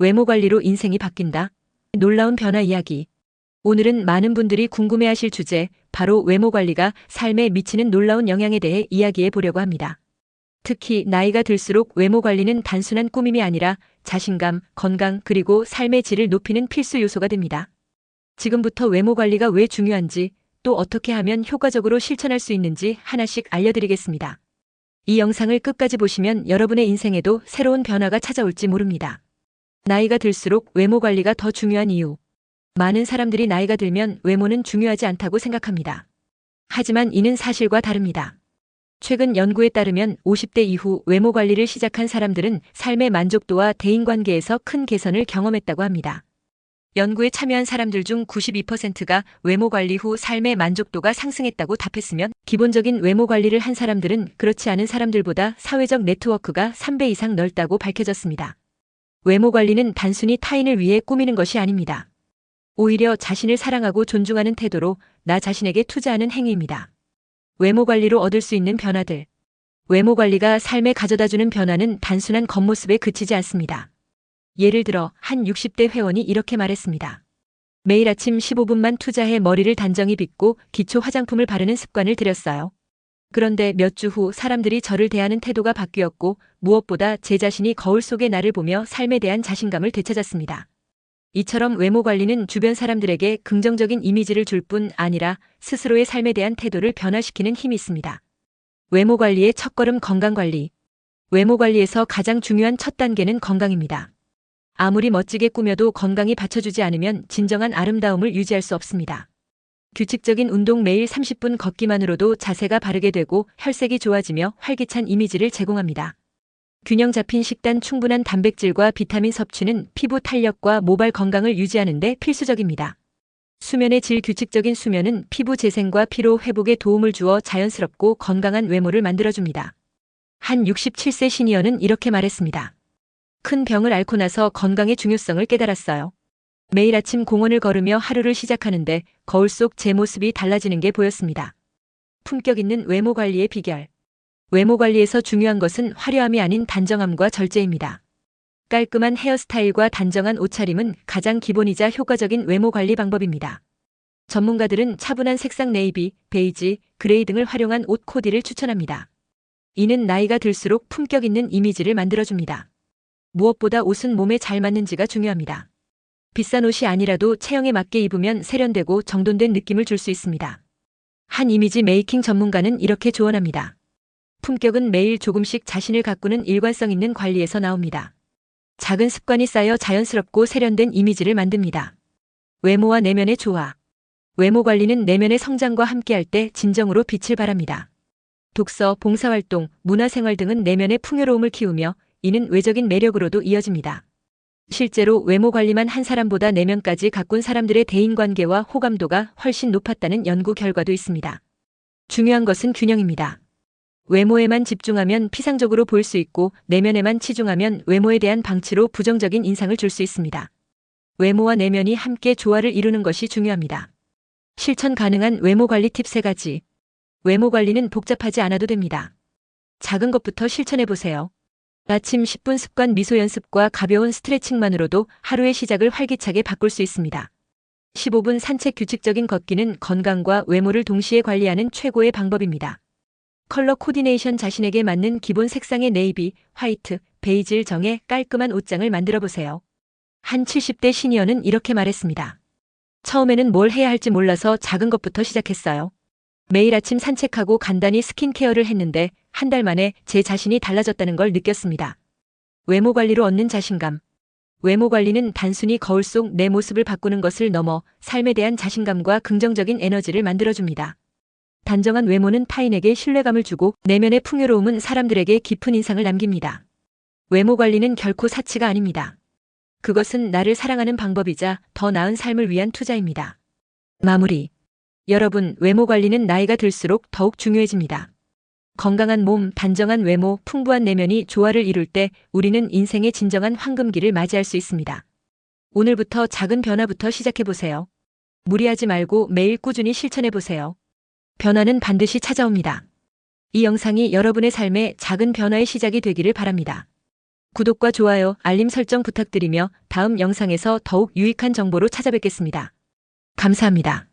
외모 관리로 인생이 바뀐다. 놀라운 변화 이야기. 오늘은 많은 분들이 궁금해하실 주제, 바로 외모 관리가 삶에 미치는 놀라운 영향에 대해 이야기해 보려고 합니다. 특히 나이가 들수록 외모 관리는 단순한 꾸밈이 아니라 자신감, 건강, 그리고 삶의 질을 높이는 필수 요소가 됩니다. 지금부터 외모 관리가 왜 중요한지, 또 어떻게 하면 효과적으로 실천할 수 있는지 하나씩 알려드리겠습니다. 이 영상을 끝까지 보시면 여러분의 인생에도 새로운 변화가 찾아올지 모릅니다. 나이가 들수록 외모 관리가 더 중요한 이유. 많은 사람들이 나이가 들면 외모는 중요하지 않다고 생각합니다. 하지만 이는 사실과 다릅니다. 최근 연구에 따르면 50대 이후 외모 관리를 시작한 사람들은 삶의 만족도와 대인관계에서 큰 개선을 경험했다고 합니다. 연구에 참여한 사람들 중 92%가 외모 관리 후 삶의 만족도가 상승했다고 답했으면 기본적인 외모 관리를 한 사람들은 그렇지 않은 사람들보다 사회적 네트워크가 3배 이상 넓다고 밝혀졌습니다. 외모 관리는 단순히 타인을 위해 꾸미는 것이 아닙니다. 오히려 자신을 사랑하고 존중하는 태도로 나 자신에게 투자하는 행위입니다. 외모 관리로 얻을 수 있는 변화들. 외모 관리가 삶에 가져다주는 변화는 단순한 겉모습에 그치지 않습니다. 예를 들어 한 60대 회원이 이렇게 말했습니다. 매일 아침 15분만 투자해 머리를 단정히 빗고 기초 화장품을 바르는 습관을 들였어요. 그런데 몇 주 후 사람들이 저를 대하는 태도가 바뀌었고 무엇보다 제 자신이 거울 속의 나를 보며 삶에 대한 자신감을 되찾았습니다. 이처럼 외모 관리는 주변 사람들에게 긍정적인 이미지를 줄 뿐 아니라 스스로의 삶에 대한 태도를 변화시키는 힘이 있습니다. 외모 관리의 첫걸음 건강 관리. 외모 관리에서 가장 중요한 첫 단계는 건강입니다. 아무리 멋지게 꾸며도 건강이 받쳐주지 않으면 진정한 아름다움을 유지할 수 없습니다. 규칙적인 운동 매일 30분 걷기만으로도 자세가 바르게 되고 혈색이 좋아지며 활기찬 이미지를 제공합니다. 균형 잡힌 식단 충분한 단백질과 비타민 섭취는 피부 탄력과 모발 건강을 유지하는 데 필수적입니다. 수면의 질 규칙적인 수면은 피부 재생과 피로 회복에 도움을 주어 자연스럽고 건강한 외모를 만들어줍니다. 한 67세 시니어는 이렇게 말했습니다. 큰 병을 앓고 나서 건강의 중요성을 깨달았어요. 매일 아침 공원을 걸으며 하루를 시작하는데 거울 속 제 모습이 달라지는 게 보였습니다. 품격 있는 외모 관리의 비결. 외모 관리에서 중요한 것은 화려함이 아닌 단정함과 절제입니다. 깔끔한 헤어스타일과 단정한 옷차림은 가장 기본이자 효과적인 외모 관리 방법입니다. 전문가들은 차분한 색상 네이비, 베이지, 그레이 등을 활용한 옷 코디를 추천합니다. 이는 나이가 들수록 품격 있는 이미지를 만들어줍니다. 무엇보다 옷은 몸에 잘 맞는지가 중요합니다. 비싼 옷이 아니라도 체형에 맞게 입으면 세련되고 정돈된 느낌을 줄 수 있습니다. 한 이미지 메이킹 전문가는 이렇게 조언합니다. 품격은 매일 조금씩 자신을 가꾸는 일관성 있는 관리에서 나옵니다. 작은 습관이 쌓여 자연스럽고 세련된 이미지를 만듭니다. 외모와 내면의 조화. 외모 관리는 내면의 성장과 함께할 때 진정으로 빛을 발합니다. 독서, 봉사활동, 문화생활 등은 내면의 풍요로움을 키우며 이는 외적인 매력으로도 이어집니다. 실제로 외모 관리만 한 사람보다 내면까지 가꾼 사람들의 대인관계와 호감도가 훨씬 높았다는 연구 결과도 있습니다. 중요한 것은 균형입니다. 외모에만 집중하면 피상적으로 보일 수 있고 내면에만 치중하면 외모에 대한 방치로 부정적인 인상을 줄 수 있습니다. 외모와 내면이 함께 조화를 이루는 것이 중요합니다. 실천 가능한 외모 관리 팁 3가지. 외모 관리는 복잡하지 않아도 됩니다. 작은 것부터 실천해 보세요. 아침 10분 습관 미소 연습과 가벼운 스트레칭만으로도 하루의 시작을 활기차게 바꿀 수 있습니다. 15분 산책 규칙적인 걷기는 건강과 외모를 동시에 관리하는 최고의 방법입니다. 컬러 코디네이션 자신에게 맞는 기본 색상의 네이비, 화이트, 베이지를 정해 깔끔한 옷장을 만들어 보세요. 한 70대 시니어는 이렇게 말했습니다. 처음에는 뭘 해야 할지 몰라서 작은 것부터 시작했어요. 매일 아침 산책하고 간단히 스킨케어를 했는데 한 달 만에 제 자신이 달라졌다는 걸 느꼈습니다. 외모 관리로 얻는 자신감. 외모 관리는 단순히 거울 속 내 모습을 바꾸는 것을 넘어 삶에 대한 자신감과 긍정적인 에너지를 만들어줍니다. 단정한 외모는 타인에게 신뢰감을 주고 내면의 풍요로움은 사람들에게 깊은 인상을 남깁니다. 외모 관리는 결코 사치가 아닙니다. 그것은 나를 사랑하는 방법이자 더 나은 삶을 위한 투자입니다. 마무리. 여러분, 외모 관리는 나이가 들수록 더욱 중요해집니다. 건강한 몸, 단정한 외모, 풍부한 내면이 조화를 이룰 때 우리는 인생의 진정한 황금기를 맞이할 수 있습니다. 오늘부터 작은 변화부터 시작해보세요. 무리하지 말고 매일 꾸준히 실천해보세요. 변화는 반드시 찾아옵니다. 이 영상이 여러분의 삶에 작은 변화의 시작이 되기를 바랍니다. 구독과 좋아요, 알림 설정 부탁드리며 다음 영상에서 더욱 유익한 정보로 찾아뵙겠습니다. 감사합니다.